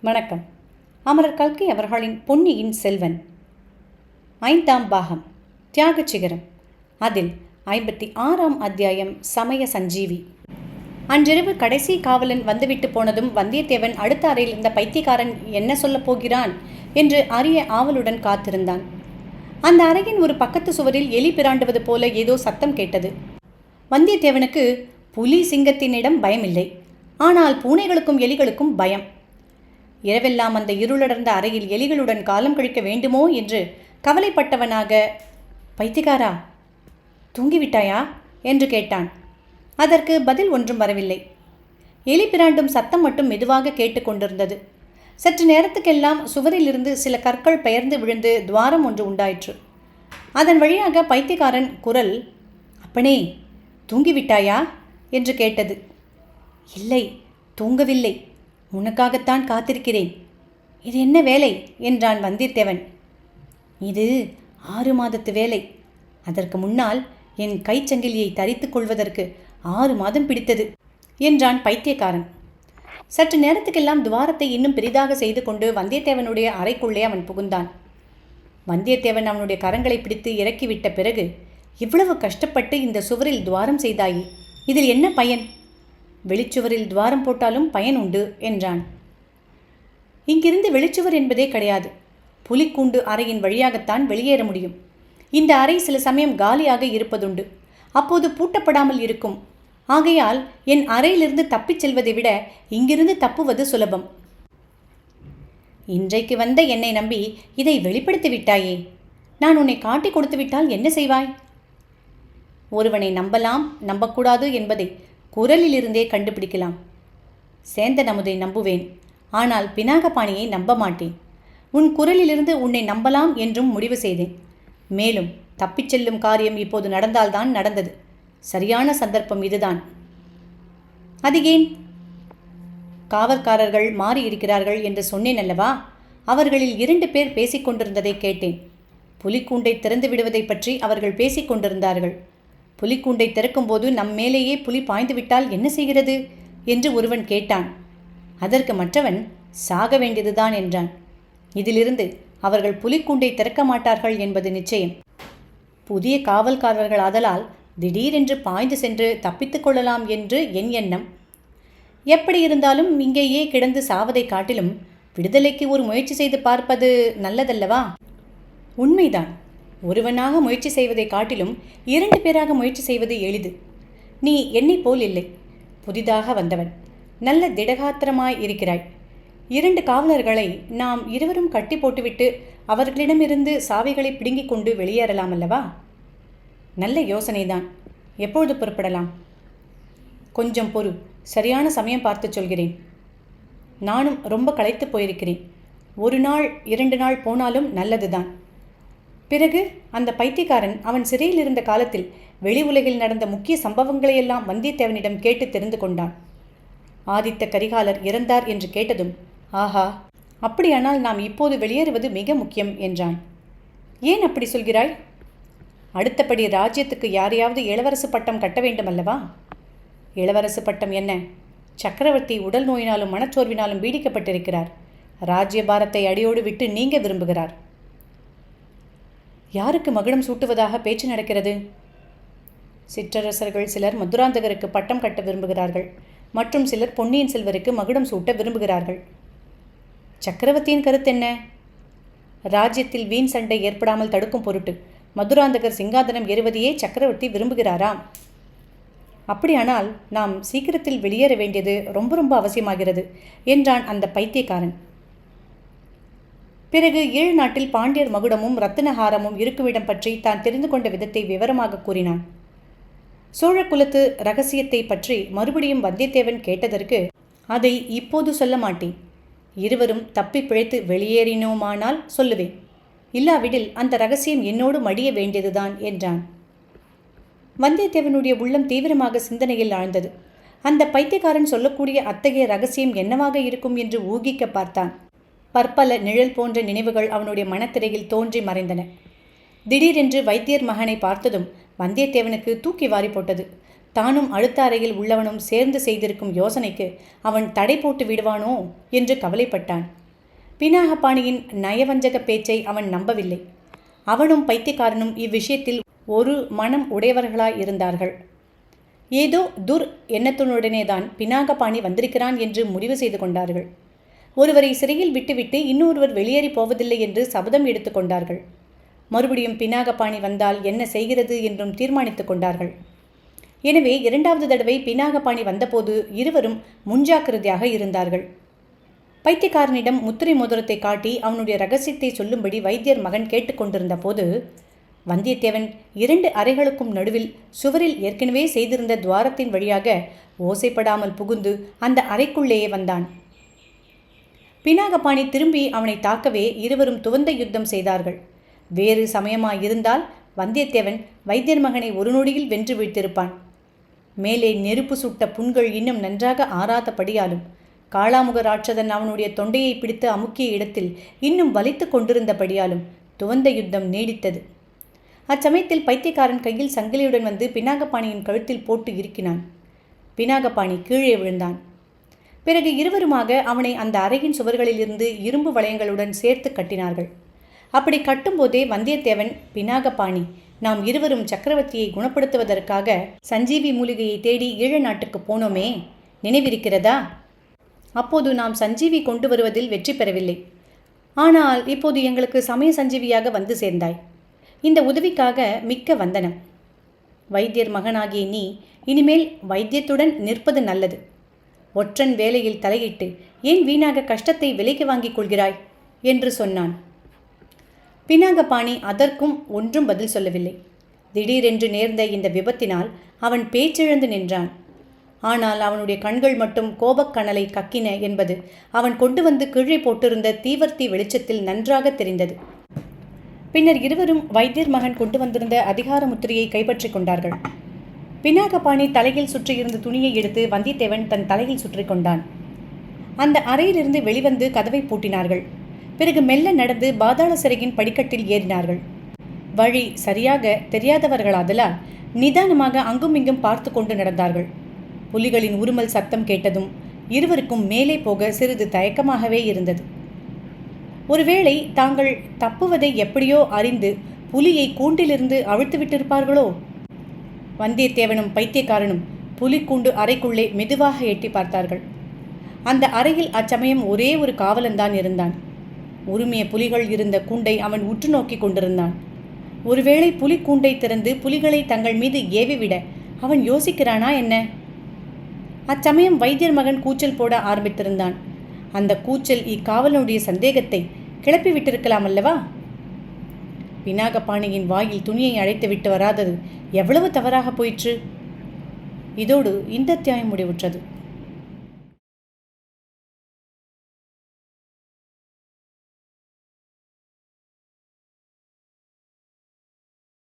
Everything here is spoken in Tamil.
வணக்கம். அமரர் கல்கி அவர்களின் பொன்னியின் செல்வன். ஐந்தாம் பாகம். தியாக சிகரம் அதில் ஐம்பத்தி ஆறாம் அத்தியாயம் சமய சஞ்சீவி. அன்றிரவு கடைசி காவலன் வந்துவிட்டு போனதும் வந்தியத்தேவன் அடுத்த அறையில் இந்த பைத்தியக்காரன் என்ன சொல்லப் போகிறான் என்று அரிய ஆவலுடன் காத்திருந்தான். அந்த அறையின் ஒரு பக்கத்து சுவரில் எலி பிராண்டுவது போல ஏதோ சத்தம் கேட்டது. வந்தியத்தேவனுக்கு புலி சிங்கத்தினிடம் பயமில்லை. ஆனால் பூனைகளுக்கும் எலிகளுக்கும் பயம். இரவெல்லாம் அந்த இருளடர்ந்த அறையில் எலிகளுடன் காலம் கழிக்க வேண்டுமோ என்று கவலைப்பட்டவனாக பைத்தியக்காரா தூங்கிவிட்டாயா? என்று கேட்டான். அதற்கு பதில் ஒன்றும் வரவில்லை. எலி பிராண்டும் சத்தம் மட்டும் மெதுவாக கேட்டுக்கொண்டிருந்தது சற்று நேரத்துக்கெல்லாம் சுவரிலிருந்து சில கற்கள் பெயர்ந்து விழுந்து துவாரம் ஒன்று உண்டாயிற்று. அதன் வழியாக பைத்தியக்காரன் குரல் அப்பனே தூங்கிவிட்டாயா? என்று கேட்டது. இல்லை தூங்கவில்லை. உனக்காகத்தான் காத்திருக்கிறேன். இது என்ன வேலை? என்றான் வந்தியத்தேவன். இது ஆறு மாதத்து வேலை. அதற்கு முன்னால் என் கைச்சங்கிலியை தரித்துக் கொள்வதற்கு ஆறு மாதம் பிடித்தது என்றான் பைத்தியக்காரன். சற்று நேரத்துக்கெல்லாம் துவாரத்தை இன்னும் பெரிதாக செய்து கொண்டு வந்தியத்தேவனுடைய அறைக்குள்ளே அவன் புகுந்தான். வந்தியத்தேவன் அவனுடைய கரங்களை பிடித்து இறக்கிவிட்ட பிறகு இவ்வளவு கஷ்டப்பட்டு இந்த சுவரில் துவாரம் செய்தாயே இதில் என்ன பயன்? வெளிச்சுவரில் துவாரம் போட்டாலும் பயன் உண்டு என்றான். இங்கிருந்து வெளிச்சுவர் என்பதே கிடையாது. புலிக்கூண்டு அறையின் வழியாகத்தான் வெளியேற முடியும். இந்த அறை சில சமயம் காலியாக இருப்பதுண்டு. அப்போது பூட்டப்படாமல் இருக்கும். ஆகையால் என் அறையிலிருந்து தப்பிச் செல்வதை விட இங்கிருந்து தப்புவது சுலபம். இன்றைக்கு வந்த என்னை நம்பி இதை வெளிப்படுத்தி விட்டாயே. நான் உன்னை காட்டி கொடுத்து விட்டால் என்ன செய்வாய்? ஒருவனை நம்பலாம் நம்பக்கூடாது என்பதை குரலிலிருந்தே கண்டுபிடிக்கலாம். சேந்தன் அமுதை நம்புவேன். ஆனால் பினாகபாணியை நம்ப மாட்டேன். உன் குரலிலிருந்து உன்னை நம்பலாம் என்றும் முடிவு செய்தேன். மேலும் தப்பிச் செல்லும் காரியம் இப்போது நடந்தால்தான் நடந்தது. சரியான சந்தர்ப்பம் இதுதான். அது ஏன்? காவற்காரர்கள் மாறி இருக்கிறார்கள் என்று சொன்னேன் அல்லவா? அவர்களில் இரண்டு பேர் பேசிக்கொண்டிருந்ததை கேட்டேன். புலிக்கூண்டை திறந்து விடுவதை பற்றி அவர்கள் பேசிக் கொண்டிருந்தார்கள் புலிக்கூண்டை திறக்கும்போது நம் மேலேயே புலி பாய்ந்துவிட்டால் என்ன செய்கிறது? என்று ஒருவன் கேட்டான். அதற்கு மற்றவன் சாக வேண்டியதுதான் என்றான். இதிலிருந்து அவர்கள் புலிக்கூண்டை திறக்க மாட்டார்கள் என்பது நிச்சயம். புதிய காவல்காரர்கள் ஆதலால் திடீரென்று பாய்ந்து சென்று தப்பித்துக் கொள்ளலாம் என்று என் எண்ணம். எப்படி இருந்தாலும் இங்கேயே கிடந்து சாவதை காட்டிலும் விடுதலைக்கு ஒரு முயற்சி செய்து பார்ப்பது நல்லதல்லவா? உண்மைதான். ஒருவனாக முயற்சி செய்வதை காட்டிலும் இரண்டு பேராக முயற்சி செய்வது எளிது. நீ என்னை போல் இல்லை. புதிதாக வந்தவன். நல்ல திடகாத்திரமாய் இருக்கிறாய். இரண்டு காவலர்களை நாம் இருவரும் கட்டி போட்டுவிட்டு அவர்களிடமிருந்து சாவிகளை பிடுங்கிக் கொண்டு வெளியேறலாம் அல்லவா? நல்ல யோசனைதான். எப்பொழுது புறப்படலாம்? கொஞ்சம் பொறு. சரியான சமயம் பார்த்து சொல்கிறேன். நானும் ரொம்ப களைத்து போயிருக்கிறேன். ஒரு நாள் இரண்டு நாள் போனாலும் நல்லதுதான். பிறகு அந்த பைத்தியக்காரன் அவன் சிறையில் இருந்த காலத்தில் வெளி உலகில் நடந்த முக்கிய சம்பவங்களையெல்லாம் வந்தியத்தேவனிடம் கேட்டு தெரிந்து கொண்டான். ஆதித்த கரிகாலர் இறந்தார் என்று கேட்டதும் ஆஹா அப்படியானால் நாம் இப்போது வெளியேறுவது மிக முக்கியம் என்றான். ஏன் அப்படி சொல்கிறாய்? அடுத்தபடி ராஜ்யத்துக்கு யாரையாவது இளவரசு பட்டம் கட்ட வேண்டும் அல்லவா இளவரசு பட்டம் என்ன? சக்கரவர்த்தி உடல் நோயினாலும் மனச்சோர்வினாலும் பீடிக்கப்பட்டிருக்கிறார். ராஜ்யபாரத்தை அடியோடு விட்டு நீங்க விரும்புகிறார். யாருக்கு மகுடம் சூட்டுவதாக பேச்சு நடக்கிறது? சிற்றரசர்கள் சிலர் மதுராந்தகருக்கு பட்டம் கட்ட விரும்புகிறார்கள். மற்றும் சிலர் பொன்னியின் செல்வருக்கு மகுடம் சூட்ட விரும்புகிறார்கள். சக்கரவர்த்தியின் கருத்தென்ன ராஜ்யத்தில் வீண் சண்டை ஏற்படாமல் தடுக்கும் பொருட்டு மதுராந்தகர் சிங்காதனம் ஏறுவதையே சக்கரவர்த்தி விரும்புகிறாராம். அப்படியானால் நாம் சீக்கிரத்தில் வெளியேற வேண்டியது ரொம்ப ரொம்ப அவசியமாகிறது என்றான் அந்த பைத்தியக்காரன். பிறகு ஈழ நாட்டில் பாண்டியர் மகுடமும் ரத்தினஹாரமும் இருக்குமிடம் பற்றி தான் தெரிந்து கொண்ட விதத்தை விவரமாக கூறினான். சோழ குலத்து ரகசியத்தை பற்றி மறுபடியும் வந்தியத்தேவன் கேட்டதற்கு அதை இப்போது சொல்ல மாட்டேன். இருவரும் தப்பி பிழைத்து வெளியேறினோமானால் சொல்லுவேன். இல்லாவிடில் அந்த ரகசியம் என்னோடு மடிய வேண்டியதுதான் என்றான். வந்தியத்தேவனுடைய உள்ளம் தீவிரமாக சிந்தனையில் ஆழ்ந்தது. அந்த பைத்தியக்காரன் சொல்லக்கூடிய அத்தகைய ரகசியம் என்னவாக இருக்கும் என்று ஊகிக்க பார்த்தான். பற்பல நிழல் போன்ற நினைவுகள் அவனுடைய மனத்திரையில் தோன்றி மறைந்தன. திடீரென்று வைத்தியர் மகனை பார்த்ததும் வந்தியத்தேவனுக்கு தூக்கி வாரி போட்டது. தானும் அடுத்த அறையில் உள்ளவனும் சேர்ந்து செய்திருக்கும் யோசனைக்கு அவன் தடை போட்டு விடுவானோ என்று கவலைப்பட்டான். பினாகபாணியின் நயவஞ்சக பேச்சை அவன் நம்பவில்லை. அவனும் பைத்தியக்காரனும் இவ்விஷயத்தில் ஒரு மனம் உடையவர்களாய் இருந்தார்கள். ஏதோ துர் எண்ணத்துடனேதான் பினாகபாணி வந்திருக்கிறான் என்று முடிவு செய்து கொண்டார்கள். ஒருவரை சிறையில் விட்டுவிட்டு இன்னொருவர் வெளியேறி போவதில்லை என்று சபதம் எடுத்துக்கொண்டார்கள் மறுபடியும் பினாகபாணி வந்தால் என்ன செய்கிறது என்றும் தீர்மானித்துக் கொண்டார்கள். எனவே இரண்டாவது தடவை பினாகபாணி வந்தபோது இருவரும் முன்ஜாக்கிரதையாக இருந்தார்கள். பைத்தியக்காரனிடம் முத்திரை மோதிரத்தை காட்டி அவனுடைய ரகசியத்தை சொல்லும்படி வைத்தியர் மகன் கேட்டுக்கொண்டிருந்த போது வந்தியத்தேவன் இரண்டு அறைகளுக்கும் நடுவில் சுவரில் ஏற்கனவே செய்திருந்த துவாரத்தின் வழியாக ஓசைப்படாமல் புகுந்து அந்த அறைக்குள்ளேயே வந்தான். பினாகபாணி திரும்பி அவனை தாக்கவே இருவரும் துவந்த யுத்தம் செய்தார்கள். வேறு சமயமாயிருந்தால் வந்தியத்தேவன் வைத்தியர் மகனை ஒரு நொடியில் வென்று வீழ்த்திருப்பான் மேலே நெருப்பு சுட்ட புண்கள் இன்னும் நன்றாக ஆறாதபடியாலும் காளாமுக ராட்சதன் அவனுடைய தொண்டையை பிடித்து அமுக்கிய இடத்தில் இன்னும் வலித்து கொண்டிருந்தபடியாலும் துவந்த யுத்தம் நீடித்தது. அச்சமயத்தில் பைத்தியக்காரன் கையில் சங்கிலியுடன் வந்து பினாகபாணியின் கழுத்தில் போட்டு இருக்கினான் பினாகபாணி கீழே விழுந்தான். பிறகு இருவருமாக அவனை அந்த அறையின் சுவர்களிலிருந்து இரும்பு வளையங்களுடன் சேர்த்து கட்டினார்கள். அப்படி கட்டும்போதே வந்தியத்தேவன் பினாகபாணி நாம் இருவரும் சக்கரவர்த்தியை குணப்படுத்துவதற்காக சஞ்சீவி மூலிகையை தேடி ஈழ நாட்டுக்கு போனோமே நினைவிருக்கிறதா? அப்போது நாம் சஞ்சீவி கொண்டு வருவதில் வெற்றி பெறவில்லை. ஆனால் இப்போது எங்களுக்கு சமய சஞ்சீவியாக வந்து சேர்ந்தாய். இந்த உதவிக்காக மிக்க வந்தனம். வைத்தியர் மகனாகிய நீ இனிமேல் வைத்தியத்துடன் நிற்பது நல்லது. ஒற்றன் வேலையில் தலையிட்டு ஏன் வீணாக கஷ்டத்தை விலைக்கு வாங்கிக் கொள்கிறாய்? என்று சொன்னான். பினாகபாணி அதற்கும் ஒன்றும் பதில் சொல்லவில்லை. திடீரென்று நேர்ந்த இந்த விபத்தினால் அவன் பேச்சிழந்து நின்றான். ஆனால் அவனுடைய கண்கள் மட்டும் கோபக்கணலை கக்கின என்பது அவன் கொண்டு வந்து கீழே போட்டிருந்த தீவர்த்தி வெளிச்சத்தில் நன்றாக தெரிந்தது. பின்னர் இருவரும் வைத்தியர் மகன் கொண்டு வந்திருந்த அதிகார முத்திரையை கைப்பற்றிக் கொண்டார்கள். பினாகபாணி தலையில் சுற்றியிருந்த துணியை எடுத்து வந்தியத்தேவன் தன் தலையில் சுற்றி கொண்டான். அந்த அறையிலிருந்து வெளிவந்து கதவை பூட்டினார்கள். பிறகு மெல்ல நடந்து பாதாள சிறையின் படிக்கட்டில் ஏறினார்கள். வழி சரியாக தெரியாதவர்களாதலால் நிதானமாக அங்கும் இங்கும் பார்த்து கொண்டு நடந்தார்கள். புலிகளின் உருமல் சத்தம் கேட்டதும் இருவருக்கும் மேலே போக சிறிது தயக்கமாகவே இருந்தது. ஒருவேளை தாங்கள் தப்புவதை எப்படியோ அறிந்து புலியை கூண்டிலிருந்து அவிழ்த்து விட்டிருப்பார்களோ? வந்தியத்தேவனும் பைத்தியக்காரனும் புலிக்கூண்டு அறைக்குள்ளே மெதுவாக எட்டி பார்த்தார்கள். அந்த அறையில் அச்சமயம் ஒரே ஒரு காவலன்தான் இருந்தான். உரிமைய புலிகள் இருந்த கூண்டை அவன் உற்று நோக்கி கொண்டிருந்தான். ஒருவேளை புலிக்கூண்டை திறந்து புலிகளை தங்கள் மீது ஏவிவிட அவன் யோசிக்கிறானா என்ன? அச்சமயம் வைத்தியர் மகன் கூச்சல் போட ஆரம்பித்திருந்தான். அந்த கூச்சல் இக்காவலனுடைய சந்தேகத்தை கிளப்பிவிட்டிருக்கலாம் அல்லவா? பினாகபாணியின் வாயில் துணியை அழைத்து விட்டு வராதது எவ்வளவு தவறாக போயிற்று? இதோடு இந்த அத்தியாயம் முடிவுற்றது.